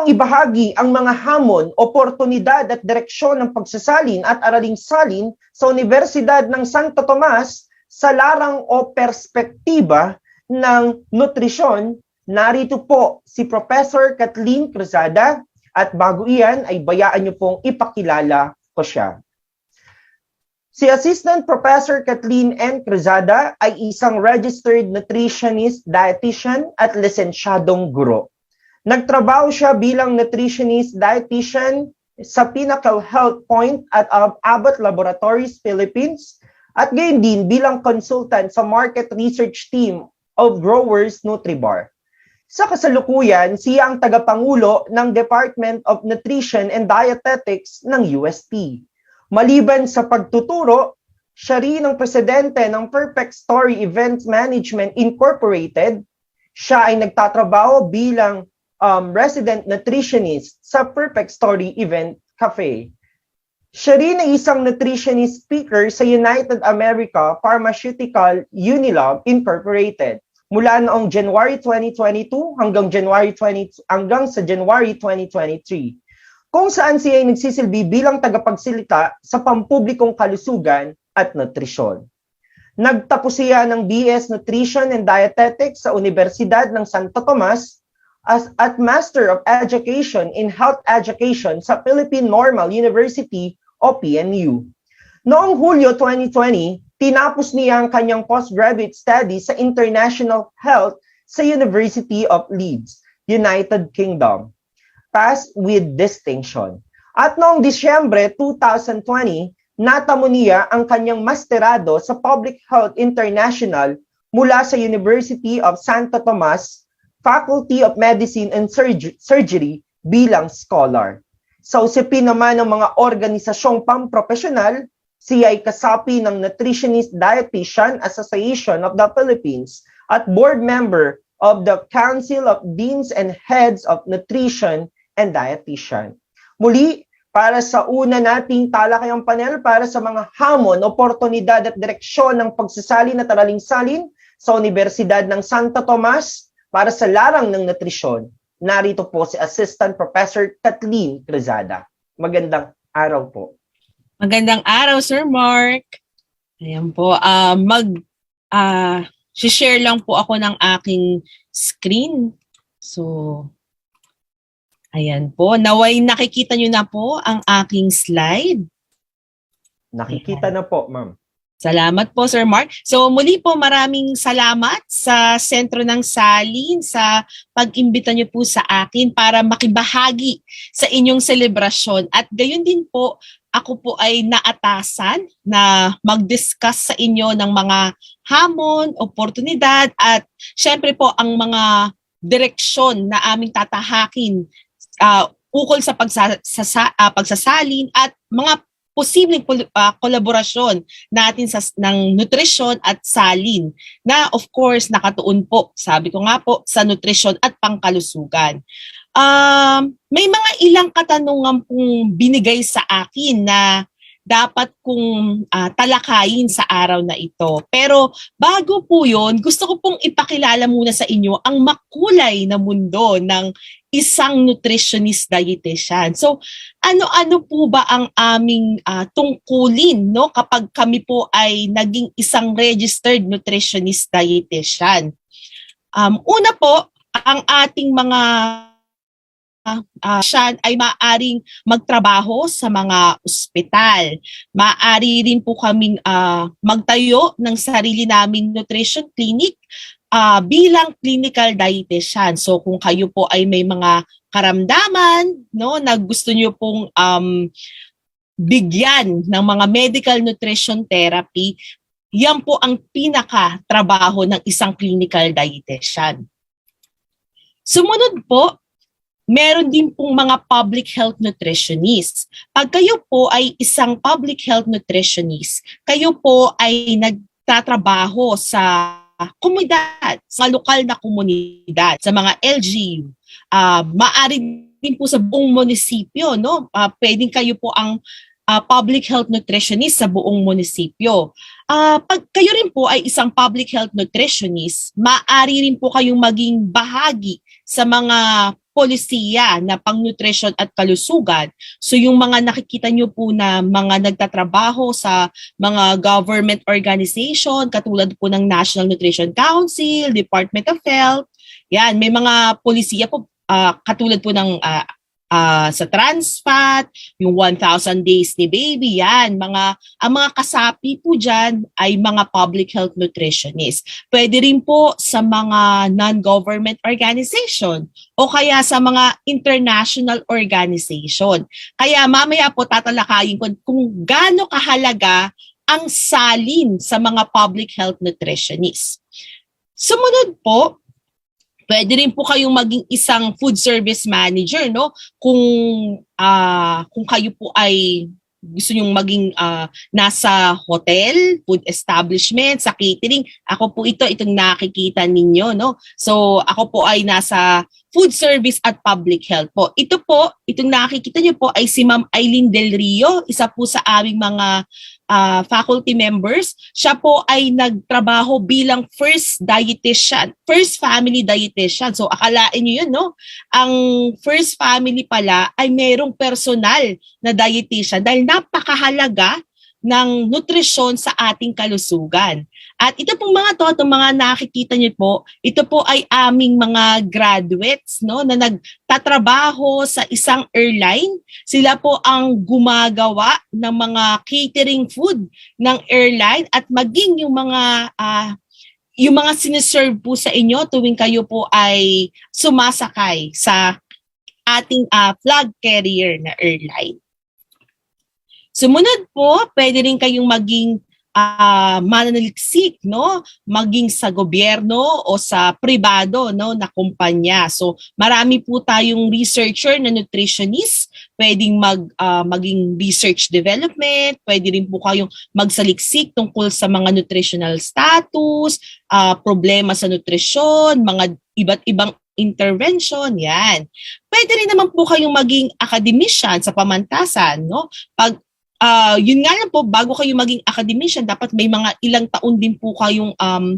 Upang ibahagi ang mga hamon, oportunidad at direksyon ng pagsasalin at araling salin sa Universidad ng Santo Tomas sa larang o perspektiba ng nutrisyon, narito po si Professor Kathleen Cruzada at bago iyan ay bayaan niyo pong ipakilala ko siya. Si Assistant Professor Kathleen N. Cruzada ay isang registered nutritionist, dietitian at lisensyadong guro. Nagtrabaho siya bilang nutritionist, dietitian sa Pinnacle Health Point at Abbott Laboratories Philippines at gayon din bilang consultant sa market research team of Growers Nutribar. Sa kasalukuyan, siya ang tagapangulo ng Department of Nutrition and Dietetics ng UST. Maliban sa pagtuturo, siya rin ang presidente ng Perfect Story Event Management Incorporated. Siya ay nagtatrabaho bilang um, resident nutritionist sa Perfect Story Event Cafe. Siya rin ay isang nutritionist speaker sa United America Pharmaceutical Unilab Incorporated mula noong January 2022 hanggang January 20 hanggang sa January 2023 kung saan siya ay nagsisilbi bilang tagapagsilita sa pampublikong kalusugan at nutrisyon. Nagtapos siya ng BS Nutrition and Dietetics sa Universidad ng Santo Tomas as at Master of Education in Health Education sa Philippine Normal University o PNU. Noong Hulyo 2020, tinapos niya ang kanyang postgraduate studies sa International Health sa University of Leeds, United Kingdom pass with distinction. At noong Disyembre 2020, natamo niya ang kanyang masterado sa Public Health International mula sa University of Santo Tomas, Faculty of Medicine and Surg- Surgery bilang scholar. Sa usapin naman ng mga organisasyong pamprofesional, siya ay kasapi ng Nutritionist Dietitian Association of the Philippines at board member of the Council of Deans and Heads of Nutrition and dietitian. Muli, para sa una nating talakayang panel para sa mga hamon, oportunidad at direksyon ng pagsasalin at araling salin sa Universidad ng Santo Tomas para sa larang ng nutrisyon. Narito po si Assistant Professor Kathleen Cruzada. Magandang araw po. Magandang araw, Sir Mark. Ayan po, uh, mag uh, share lang po ako ng aking screen. So, Ayan po. Naway nakikita nyo na po ang aking slide. Nakikita na po, ma'am. Salamat po, Sir Mark. So muli po maraming salamat sa Sentro ng Salin sa pag-imbita niyo po sa akin para makibahagi sa inyong selebrasyon. At gayon din po, ako po ay naatasan na mag-discuss sa inyo ng mga hamon, oportunidad at syempre po ang mga direksyon na aming tatahakin uh, ukol sa pagsa, sa, uh, pagsasalin at mga posibleng uh, kolaborasyon natin sa ng nutrisyon at salin na of course nakatuon po sabi ko nga po sa nutrisyon at pangkalusugan. Um, may mga ilang katanungan pong binigay sa akin na dapat kong uh, talakayin sa araw na ito. Pero bago po yon gusto ko pong ipakilala muna sa inyo ang makulay na mundo ng isang nutritionist dietitian. So, ano-ano po ba ang aming uh, tungkulin no kapag kami po ay naging isang registered nutritionist dietitian? Um, una po, ang ating mga uh, siya ay maaring magtrabaho sa mga ospital. Maari rin po kaming uh, magtayo ng sarili naming nutrition clinic uh, bilang clinical dietitian. So kung kayo po ay may mga karamdaman, no, na gusto niyo pong um, bigyan ng mga medical nutrition therapy, yan po ang pinaka trabaho ng isang clinical dietitian. Sumunod po, meron din pong mga public health nutritionists. Pag kayo po ay isang public health nutritionist, kayo po ay nagtatrabaho sa komunidad, sa lokal na komunidad, sa mga LGU. Uh, ah, maari din po sa buong munisipyo, no? Uh, pwedeng kayo po ang uh, public health nutritionist sa buong munisipyo. Uh, pag kayo rin po ay isang public health nutritionist, maaari rin po kayong maging bahagi sa mga polisiya na pang-nutrition at kalusugan. So yung mga nakikita nyo po na mga nagtatrabaho sa mga government organization, katulad po ng National Nutrition Council, Department of Health, yan, may mga polisiya po, ah, katulad po ng ah, ah, sa trans fat, yung 1,000 days ni baby, yan, mga, ang mga kasapi po dyan ay mga public health nutritionists. Pwede rin po sa mga non-government organization o kaya sa mga international organization. Kaya mamaya po tatalakayin ko kung gaano kahalaga ang salin sa mga public health nutritionists. Sumunod po, pwede rin po kayong maging isang food service manager, no? Kung ah kung kayo po ay gusto nyong maging ah, nasa hotel, food establishment, sa catering, ako po ito, itong nakikita ninyo, no? So, ako po ay nasa food service at public health po. Ito po, itong nakikita nyo po ay si Ma'am Eileen Del Rio, isa po sa aming mga ah, faculty members. Siya po ay nagtrabaho bilang first dietitian, first family dietitian. So, akalain nyo yun, no? Ang first family pala ay merong personal na dietitian dahil napakahalaga ng nutrisyon sa ating kalusugan. At ito pong mga to, itong mga nakikita niyo po, ito po ay aming mga graduates no, na nagtatrabaho sa isang airline. Sila po ang gumagawa ng mga catering food ng airline at maging yung mga ah, yung mga siniserve po sa inyo tuwing kayo po ay sumasakay sa ating ah, flag carrier na airline. Sumunod po, pwede rin kayong maging ah mananaliksik, no? Maging sa gobyerno o sa pribado, no, na kumpanya. So, marami po tayong researcher na nutritionist, pwedeng mag ah, maging research development, pwede rin po kayong magsaliksik tungkol sa mga nutritional status, ah, problema sa nutrisyon, mga iba't ibang intervention, yan. Pwede rin naman po kayong maging academician sa pamantasan, no? Pag ah yun nga lang po, bago kayo maging academician, dapat may mga ilang taon din po kayong um,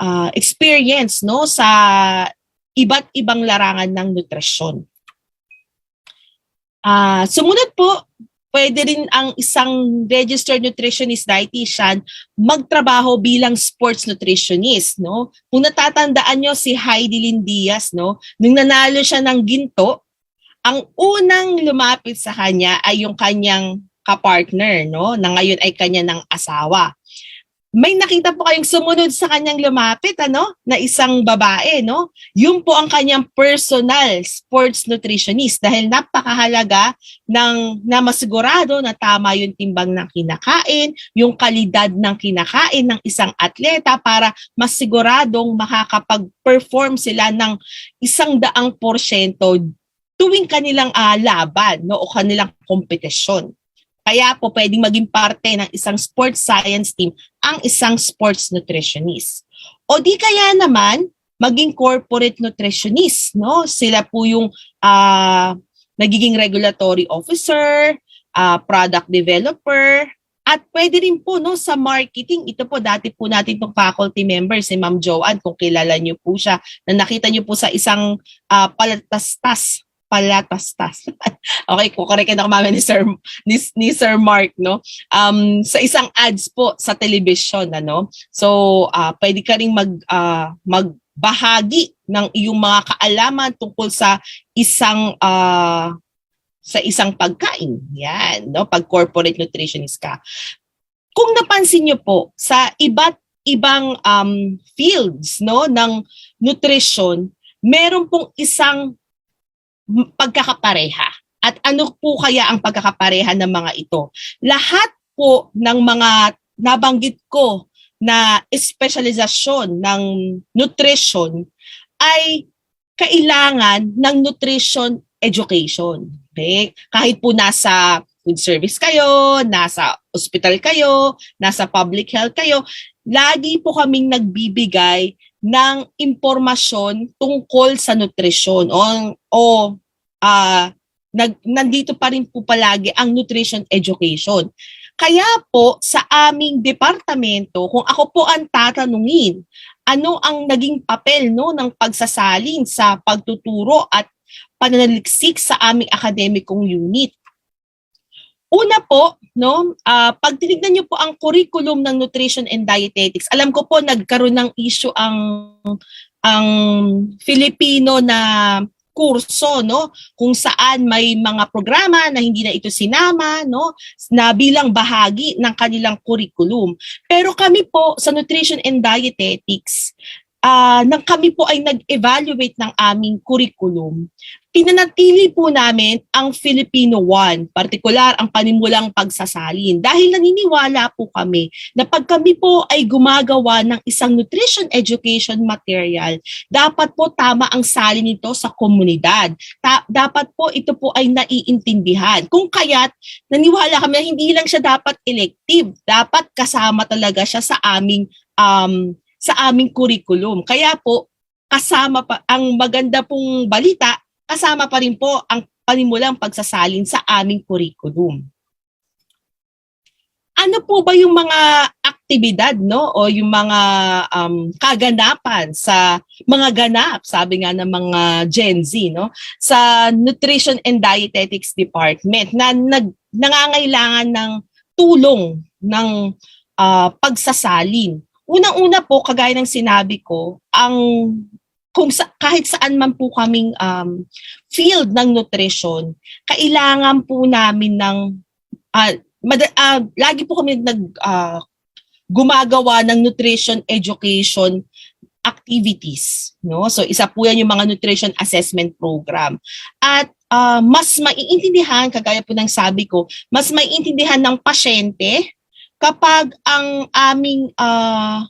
ah, experience no sa iba't ibang larangan ng nutrisyon. Ah, sumunod po, pwede rin ang isang registered nutritionist dietitian magtrabaho bilang sports nutritionist, no? Kung natatandaan nyo si Heidi Lynn Diaz, no? Nung nanalo siya ng ginto, ang unang lumapit sa kanya ay yung kanyang kapartner, no? Na ngayon ay kanya ng asawa. May nakita po kayong sumunod sa kanyang lumapit, ano? Na isang babae, no? Yun po ang kanyang personal sports nutritionist dahil napakahalaga ng na masigurado na tama yung timbang ng kinakain, yung kalidad ng kinakain ng isang atleta para masiguradong makakapag-perform sila ng isang daang porsyento tuwing kanilang ah, laban no, o kanilang kompetisyon. Kaya po pwedeng maging parte ng isang sports science team ang isang sports nutritionist. O di kaya naman maging corporate nutritionist, no? Sila po yung ah, nagiging regulatory officer, ah, product developer, at pwede rin po no sa marketing, ito po dati po natin tong faculty member si Ma'am Joanne kung kilala niyo po siya na nakita niyo po sa isang ah, palatastas palatastas. okay, kukoreken ako mami ni Sir ni, ni Sir Mark, no? Um, sa isang ads po sa television, ano? So, ah pwede ka ring mag, ah, magbahagi ng iyong mga kaalaman tungkol sa isang ah, sa isang pagkain. Yan, no? Pag corporate nutritionist ka. Kung napansin niyo po, sa iba't ibang um, fields no ng nutrition, meron pong isang pagkakapareha. At ano po kaya ang pagkakapareha ng mga ito? Lahat po ng mga nabanggit ko na espesyalisasyon ng nutrition ay kailangan ng nutrition education. Okay? Kahit po nasa food service kayo, nasa hospital kayo, nasa public health kayo, lagi po kaming nagbibigay ng impormasyon tungkol sa nutrisyon o, o ah nag, nandito pa rin po palagi ang nutrition education. Kaya po sa aming departamento, kung ako po ang tatanungin, ano ang naging papel no ng pagsasalin sa pagtuturo at pananaliksik sa aming akademikong unit. Una po, no, ah pag tinignan niyo po ang curriculum ng nutrition and dietetics, alam ko po nagkaroon ng issue ang ang Filipino na kurso no? Kung saan may mga programa na hindi na ito sinama no? Na bilang bahagi ng kanilang curriculum. Pero kami po sa nutrition and dietetics ah nang kami po ay nag-evaluate ng aming curriculum pinanatili po namin ang Filipino 1, partikular ang panimulang pagsasalin. Dahil naniniwala po kami na pag kami po ay gumagawa ng isang nutrition education material, dapat po tama ang salin nito sa komunidad. Ta- dapat po ito po ay naiintindihan. Kung kaya't naniwala kami na hindi lang siya dapat elective, dapat kasama talaga siya sa aming um, sa aming curriculum. Kaya po kasama pa ang maganda pong balita kasama pa rin po ang panimulang pagsasalin sa aming curriculum. Ano po ba yung mga aktibidad no o yung mga um, kaganapan sa mga ganap sabi nga ng mga Gen Z no sa Nutrition and Dietetics Department na nag, nangangailangan ng tulong ng ah, pagsasalin. Unang-una po kagaya ng sinabi ko, ang kung sa, kahit saan man po kaming um, field ng nutrition, kailangan po namin ng ah, mada- ah, lagi po kami nag ah, gumagawa ng nutrition education activities, no? So isa po 'yan yung mga nutrition assessment program. At ah, mas maiintindihan kagaya po ng sabi ko, mas maiintindihan ng pasyente kapag ang aming ah,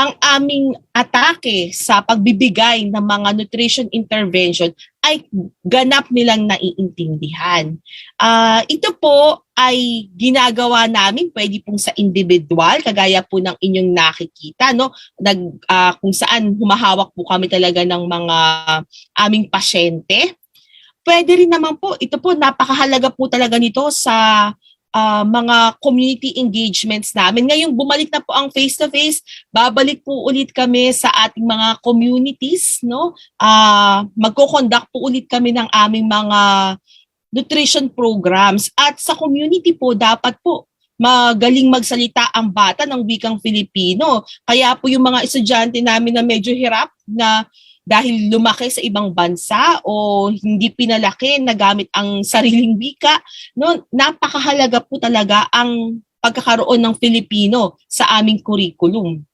ang aming atake sa pagbibigay ng mga nutrition intervention ay ganap nilang naiintindihan. Ah, ito po ay ginagawa namin pwede pong sa individual kagaya po ng inyong nakikita no nag ah, kung saan humahawak po kami talaga ng mga aming pasyente. Pwede rin naman po ito po napakahalaga po talaga nito sa ah, mga community engagements namin. Ngayong bumalik na po ang face-to-face, babalik po ulit kami sa ating mga communities, no? Ah, magko-conduct po ulit kami ng aming mga nutrition programs at sa community po dapat po magaling magsalita ang bata ng wikang Filipino. Kaya po yung mga estudyante namin na medyo hirap na dahil lumaki sa ibang bansa o hindi pinalaki na gamit ang sariling wika, no, napakahalaga po talaga ang pagkakaroon ng Filipino sa aming curriculum.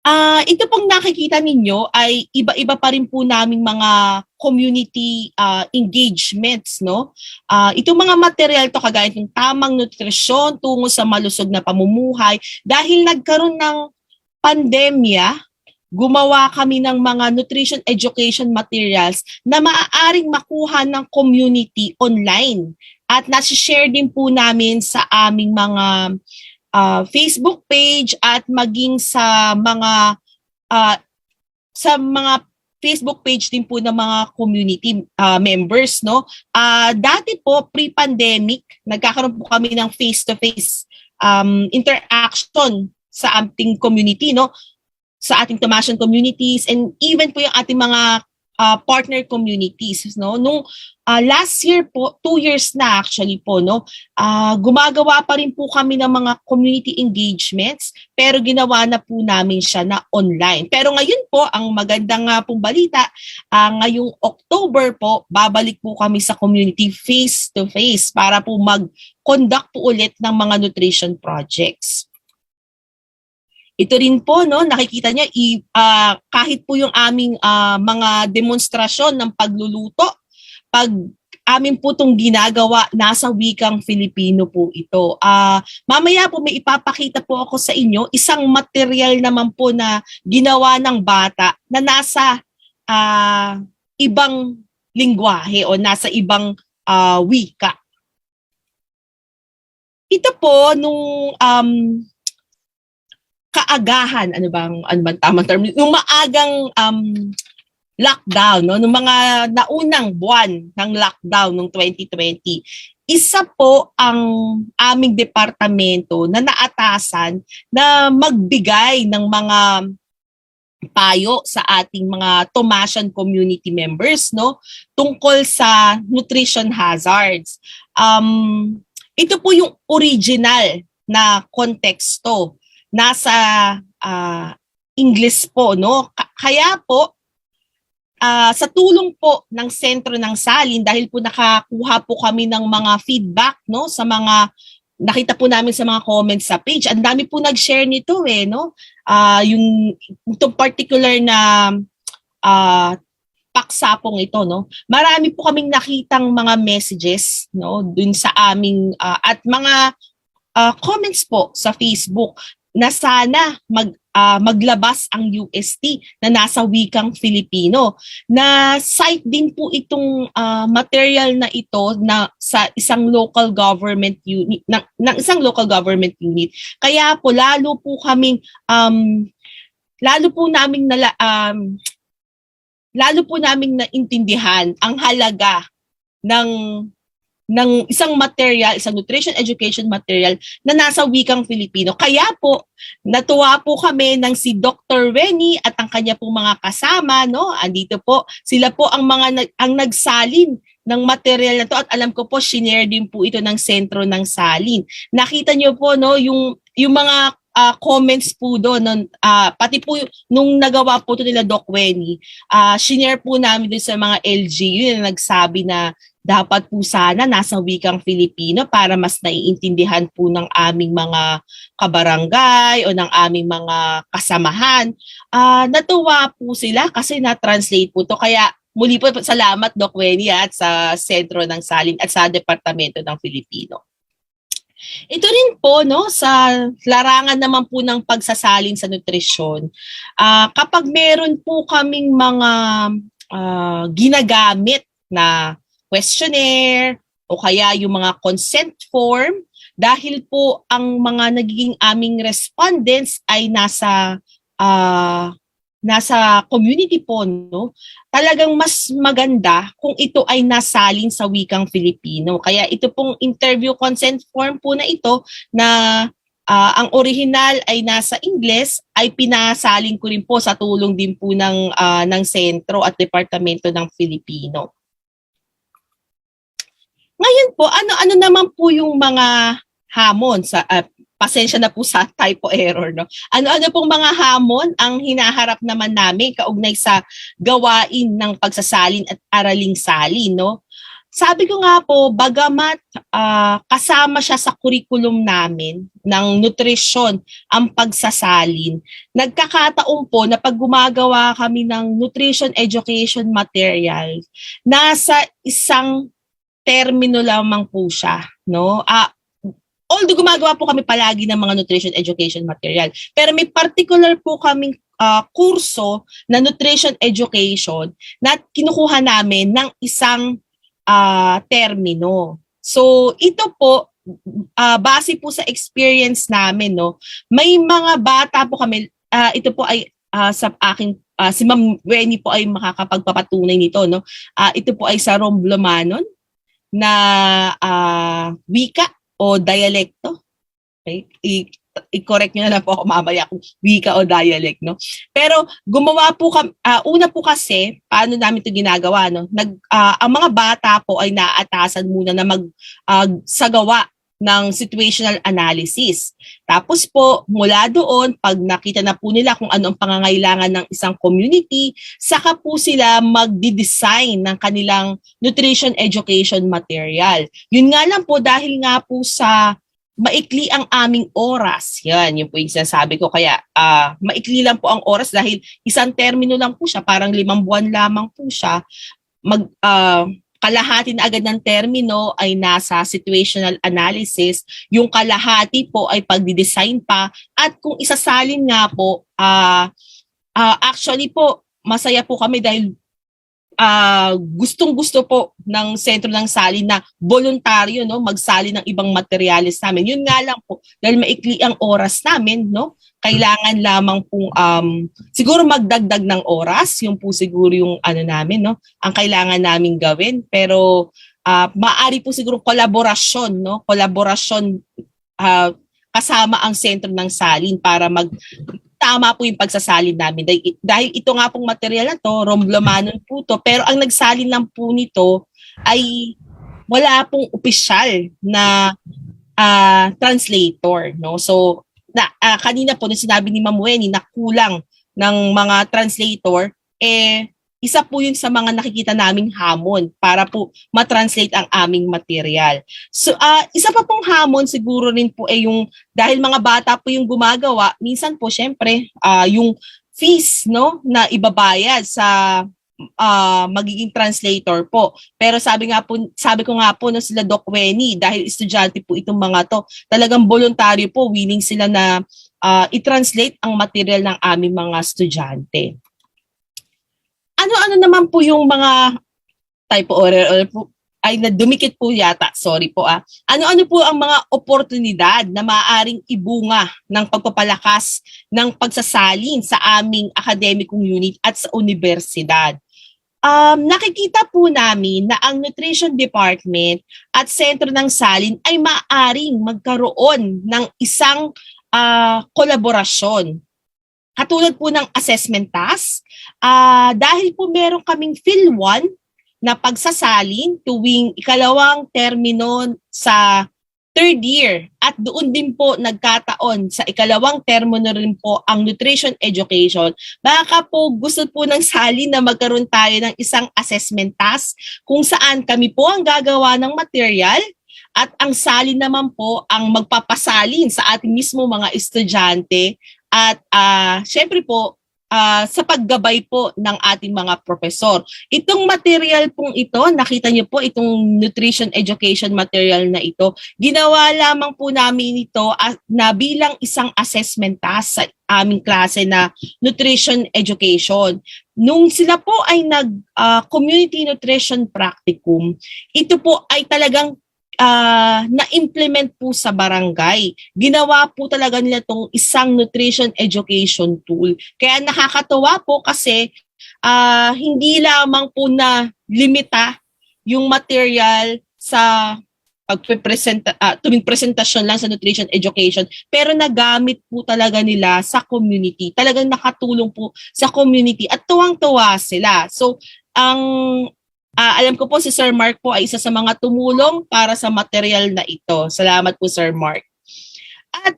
Ah, ito pong nakikita ninyo ay iba-iba pa rin po naming mga community ah, engagements, no? Ah, itong mga material to kagaya ng tamang nutrisyon tungo sa malusog na pamumuhay dahil nagkaroon ng pandemya, gumawa kami ng mga nutrition education materials na maaaring makuha ng community online at nasi-share din po namin sa aming mga ah, Facebook page at maging sa mga ah, sa mga Facebook page din po ng mga community ah, members no. Ah dati po pre-pandemic nagkakaroon po kami ng face-to-face um, interaction sa ating community no sa ating Tomasian communities and even po yung ating mga ah, partner communities no? Nung ah, last year po two years na actually po no? Ah, gumagawa pa rin po kami ng mga community engagements pero ginawa na po namin siya na online. Pero ngayon po ang magandang nga pong balita ah, ngayong October po babalik po kami sa community face to face para po mag-conduct po ulit ng mga nutrition projects ito rin po no nakikita niya i, ah, kahit po yung aming ah, mga demonstrasyon ng pagluluto pag amin po itong ginagawa nasa wikang Filipino po ito. Ah, mamaya po may ipapakita po ako sa inyo isang material naman po na ginawa ng bata na nasa ah, ibang lingwahe o nasa ibang ah, wika. Ito po nung um, kaagahan, ano bang ano bang tamang term? Nung maagang um, lockdown, no, nung mga naunang buwan ng lockdown ng 2020, isa po ang aming departamento na naatasan na magbigay ng mga payo sa ating mga Tomasian community members no tungkol sa nutrition hazards. Um, ito po yung original na konteksto nasa ah, English po no Ka- kaya po ah, sa tulong po ng sentro ng Salin dahil po nakakuha po kami ng mga feedback no sa mga nakita po namin sa mga comments sa page. Ang dami po nag-share nito eh no. Ah, yung itong particular na ah paksa pong ito no. Marami po kaming nakitang mga messages no dun sa aming ah, at mga ah, comments po sa Facebook na sana mag ah, maglabas ang UST na nasa wikang Filipino. Na site din po itong ah, material na ito na sa isang local government unit ng, ng isang local government unit. Kaya po lalo po kaming um lalo po naming nala, um lalo po naming naintindihan ang halaga ng ng isang material, isang nutrition education material na nasa wikang Filipino. Kaya po, natuwa po kami ng si Dr. Renny at ang kanya pong mga kasama, no? Andito po, sila po ang mga ang nagsalin ng material na to at alam ko po shinare din po ito ng sentro ng salin. Nakita niyo po no yung yung mga ah, comments po doon nun, ah, pati po nung nagawa po to nila Doc Wenny, ah shinare po namin doon sa mga LGU na nagsabi na dapat po sana nasa wikang Filipino para mas naiintindihan po ng aming mga kabarangay o ng aming mga kasamahan. Ah, natuwa po sila kasi na-translate po to. Kaya muli po salamat Doc Wenny at sa sentro ng Salin at sa Departamento ng Filipino. Ito rin po no sa larangan naman po ng pagsasalin sa nutrisyon. Ah, kapag meron po kaming mga ah, ginagamit na questionnaire o kaya yung mga consent form. Dahil po ang mga nagiging aming respondents ay nasa ah, nasa community po no? Talagang mas maganda kung ito ay nasalin sa wikang Filipino. Kaya ito pong interview consent form po na ito na ah, ang original ay nasa Ingles ay pinasalin ko rin po sa tulong din po ng ah, ng sentro at departamento ng Filipino ngayon po, ano-ano naman po yung mga hamon sa ah, pasensya na po sa typo error no. Ano-ano pong mga hamon ang hinaharap naman namin kaugnay sa gawain ng pagsasalin at araling salin no. Sabi ko nga po, bagamat ah, kasama siya sa curriculum namin ng nutrisyon ang pagsasalin, nagkakataon po na pag gumagawa kami ng nutrition education material, nasa isang termino lamang po siya, no? Ah, although gumagawa po kami palagi ng mga nutrition education material, pero may particular po kaming ah, kurso na nutrition education na kinukuha namin ng isang ah, termino. So, ito po ah, base po sa experience namin, no. May mga bata po kami, ah, ito po ay ah, sa aking ah, si Ma'am Wenny po ay makakapagpapatunay nito, no. Ah, ito po ay sa Romblomanon na ah, wika o dialekto. Okay? I- i-correct nyo na lang po ako mamaya kung wika o dialect, no? Pero gumawa po kam ah, una po kasi paano namin 'to ginagawa, no? Nag ah, ang mga bata po ay naatasan muna na mag ah, sagawa ng situational analysis. Tapos po, mula doon, pag nakita na po nila kung ano ang pangangailangan ng isang community, saka po sila magdi-design ng kanilang nutrition education material. Yun nga lang po, dahil nga po sa maikli ang aming oras. Yan, yun po yung sinasabi ko. Kaya ah, maikli lang po ang oras dahil isang termino lang po siya, parang limang buwan lamang po siya. Mag, ah, kalahati na agad ng termino ay nasa situational analysis. Yung kalahati po ay pagdi-design pa. At kung isasalin nga po, ah ah, actually po, masaya po kami dahil ah gustong-gusto po ng sentro ng salin na voluntaryo no magsali ng ibang materyales namin. Yun nga lang po dahil maikli ang oras namin no. Kailangan lamang pong um siguro magdagdag ng oras, yung po siguro yung ano namin no, ang kailangan naming gawin pero ah, maaari po siguro kolaborasyon, no? Kolaborasyon ah, kasama ang sentro ng salin para mag tama po yung pagsasalin namin. Dahil, dahil ito nga pong material na to, romblomanon po to, pero ang nagsalin lang po nito ay wala pong opisyal na ah, translator, no? So, na, ah, kanina po, nung sinabi ni Ma'am Weni na kulang ng mga translator, eh, isa po yun sa mga nakikita naming hamon para po matranslate ang aming material. So, ah, isa pa pong hamon siguro rin po ay yung, dahil mga bata po yung gumagawa, minsan po syempre, ah, yung fees, no, na ibabayad sa ah, magiging translator po. Pero sabi nga po, sabi ko nga po no sila Doc Weni, dahil estudyante po itong mga to, talagang voluntaryo po, willing sila na ah, i-translate ang material ng aming mga estudyante. Ano-ano naman po yung mga typo or, or po, ay nadumikit po yata, sorry po ah. Ano-ano po ang mga oportunidad na maaaring ibunga ng pagpapalakas ng pagsasalin sa aming academicong unit at sa universidad? Um, nakikita po namin na ang nutrition department at sentro ng salin ay maaaring magkaroon ng isang ah, kolaborasyon. Katulad po ng assessment task, ah, dahil po meron kaming Phil 1 na pagsasalin tuwing ikalawang termino sa third year at doon din po nagkataon sa ikalawang termo na rin po ang nutrition education. Baka po gusto po ng salin na magkaroon tayo ng isang assessment task kung saan kami po ang gagawa ng material at ang salin naman po ang magpapasalin sa ating mismo mga estudyante at ah syempre po ah, sa paggabay po ng ating mga profesor. Itong material pong ito, nakita niyo po itong nutrition education material na ito, ginawa lamang po namin ito as, na bilang isang assessment task sa aming klase na nutrition education. Nung sila po ay nag ah, community nutrition practicum, ito po ay talagang ah, na-implement po sa barangay. Ginawa po talaga nila itong isang nutrition education tool. Kaya nakakatawa po kasi ah, hindi lamang po na limita yung material sa pagpe-presenta ah, tuwing presentasyon lang sa nutrition education pero nagamit po talaga nila sa community talagang nakatulong po sa community at tuwang-tuwa sila so ang ah, alam ko po si Sir Mark po ay isa sa mga tumulong para sa material na ito. Salamat po Sir Mark. At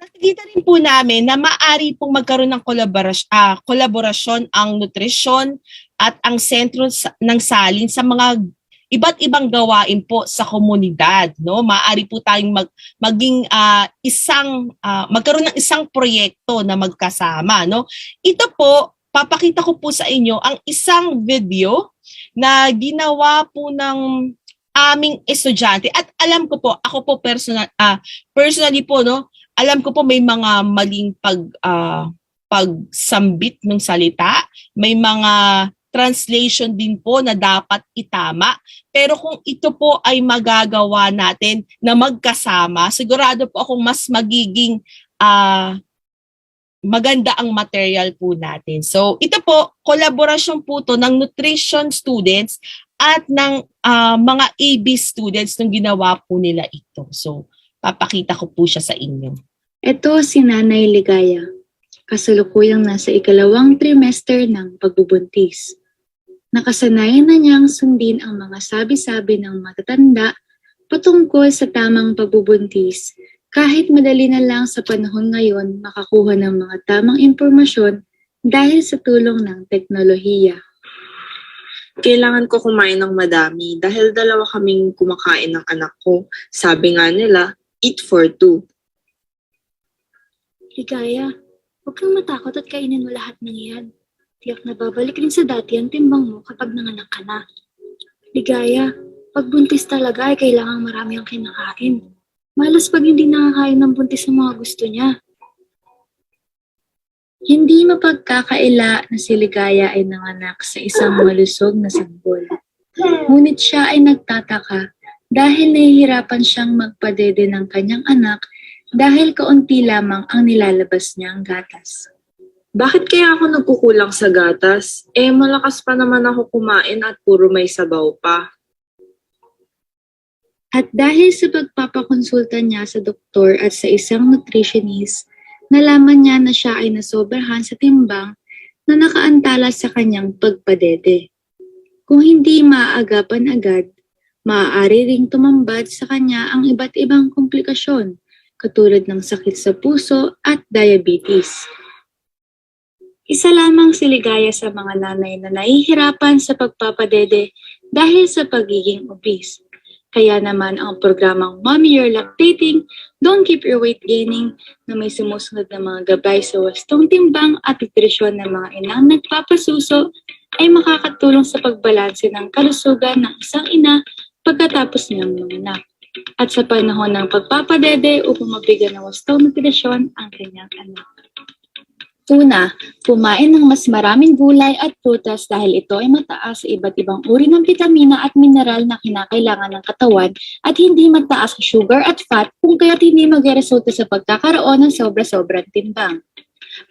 nakikita rin po namin na maari pong magkaroon ng kolaborasyon, ah, kolaborasyon ang nutrition at ang sentro ng salin sa mga iba't ibang gawain po sa komunidad no? Maari po tayong mag, maging ah, isang ah, magkaroon ng isang proyekto na magkasama no? Ito po papakita ko po sa inyo ang isang video na ginawa po ng aming estudyante at alam ko po ako po personal ah, personally po no alam ko po may mga maling pag ah, pagsambit ng salita may mga translation din po na dapat itama. Pero kung ito po ay magagawa natin na magkasama, sigurado po akong mas magiging ah, maganda ang material po natin. So ito po, kolaborasyon po to ng nutrition students at ng ah, mga AB students nung ginawa po nila ito. So papakita ko po siya sa inyo. Ito si Nanay Ligaya, kasalukuyang nasa ikalawang trimester ng pagbubuntis. Nakasanayan na niyang sundin ang mga sabi-sabi ng matatanda patungkol sa tamang pagbubuntis kahit madali na lang sa panahon ngayon makakuha ng mga tamang impormasyon dahil sa tulong ng teknolohiya. kailangan ko kumain ng madami dahil dalawa kaming kumakain ng anak ko. Sabi nga nila, eat for two. Ligaya, huwag kang matakot at kainin mo lahat ng iyan. Tiyak na babalik rin sa dati ang timbang mo kapag nanganak ka na. Ligaya, pag buntis talaga ay kailangang marami ang kinakain. Malas pag hindi nakakain ng buntis ang mga gusto niya. Hindi mapagkakaila na si Ligaya ay nanganak sa isang malusog na sanggol. Ngunit siya ay nagtataka dahil nahihirapan siyang magpadede ng kanyang anak dahil kaunti lamang ang nilalabas niyang gatas. Bakit kaya ako nagkukulang sa gatas? Eh, malakas pa naman ako kumain at puro may sabaw pa. At dahil sa pagpapakonsulta niya sa doktor at sa isang nutritionist, nalaman niya na siya ay nasobrahan sa timbang na nakaantala sa kanyang pagpadede. Kung hindi maaagapan agad, maaari ring tumambad sa kanya ang iba't ibang komplikasyon katulad ng sakit sa puso at diabetes. Isa lamang si Ligaya sa mga nanay na nahihirapan sa pagpapadede dahil sa pagiging obese. Kaya naman ang programang Mommy You're Lactating, Don't Keep Your Weight Gaining na may sumusunod na mga gabay sa wastong timbang at nutrisyon ng mga inang nagpapasuso ay makakatulong sa pagbalanse ng kalusugan ng isang ina pagkatapos niyang manganak. At sa panahon ng pagpapadede upang mabigyan ng wastong nutrisyon ang kanyang anak. Una, kumain ng mas maraming gulay at prutas dahil ito ay mataas sa iba't ibang uri ng vitamina at mineral na kinakailangan ng katawan at hindi mataas sa sugar at fat kung kaya't hindi magresulta sa pagkakaroon ng sobra-sobrang timbang.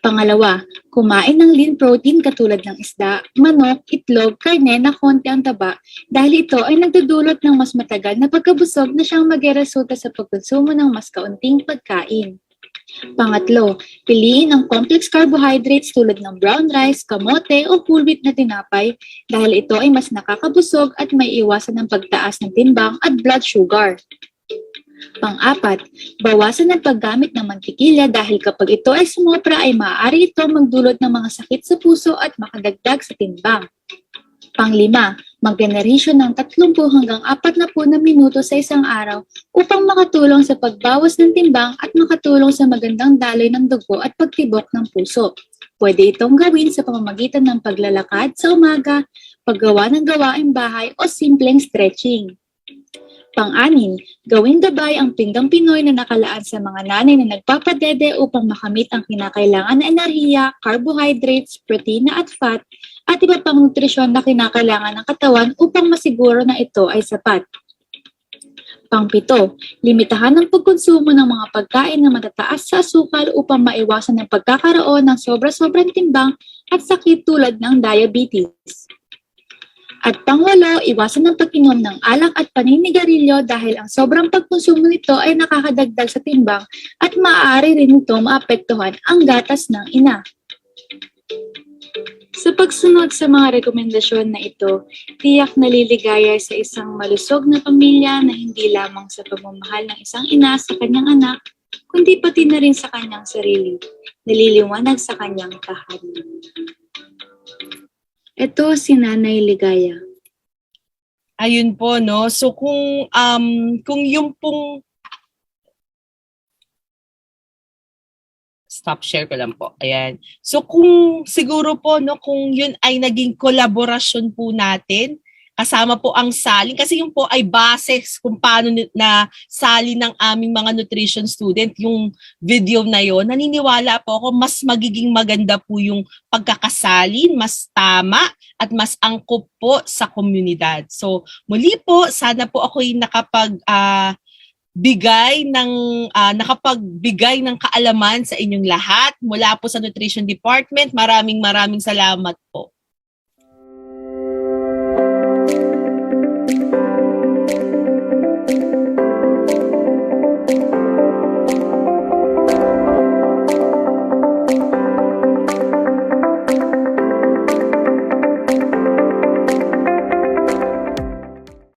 Pangalawa, kumain ng lean protein katulad ng isda, manok, itlog, karne na konti ang taba dahil ito ay nagdudulot ng mas matagal na pagkabusog na siyang magresulta sa pagkonsumo ng mas kaunting pagkain. Pangatlo, piliin ang complex carbohydrates tulad ng brown rice, kamote o whole wheat na tinapay dahil ito ay mas nakakabusog at may iwasan ng pagtaas ng timbang at blood sugar. Pang-apat, bawasan ang paggamit ng mantikilya dahil kapag ito ay sumobra ay maaari ito magdulot ng mga sakit sa puso at makadagdag sa timbang. Panglima, maggenerasyon ng 30 hanggang 40 na minuto sa isang araw upang makatulong sa pagbawas ng timbang at makatulong sa magandang daloy ng dugo at pagtibok ng puso. Pwede itong gawin sa pamamagitan ng paglalakad sa umaga, paggawa ng gawaing bahay o simpleng stretching. Pang-anim, gawing gabay ang pinggang Pinoy na nakalaan sa mga nanay na nagpapadede upang makamit ang kinakailangan na enerhiya, carbohydrates, protina at fat at iba pang nutrisyon na kinakailangan ng katawan upang masiguro na ito ay sapat. Pangpito, limitahan ang pagkonsumo ng mga pagkain na matataas sa asukal upang maiwasan ang pagkakaroon ng sobra-sobrang timbang at sakit tulad ng diabetes. At pangwalo, iwasan ang pag-inom ng alak at paninigarilyo dahil ang sobrang pagkonsumo nito ay nakakadagdag sa timbang at maaari rin ito maapektuhan ang gatas ng ina. Sa pagsunod sa mga rekomendasyon na ito, tiyak naliligaya sa isang malusog na pamilya na hindi lamang sa pagmamahal ng isang ina sa kanyang anak, kundi pati na rin sa kanyang sarili, naliliwanag sa kanyang tahanan. Ito si Nanay Ligaya. Ayun po, no? So kung um kung yung pong stop share ko lang po. Ayan. So kung siguro po no kung yun ay naging kolaborasyon po natin kasama po ang salin kasi yun po ay base kung paano na salin ng aming mga nutrition student yung video na yon naniniwala po ako mas magiging maganda po yung pagkakasalin mas tama at mas angkop po sa komunidad. So muli po sana po ako'y nakapag ah, bigay ng ah, nakapagbigay ng kaalaman sa inyong lahat mula po sa nutrition department. Maraming maraming salamat po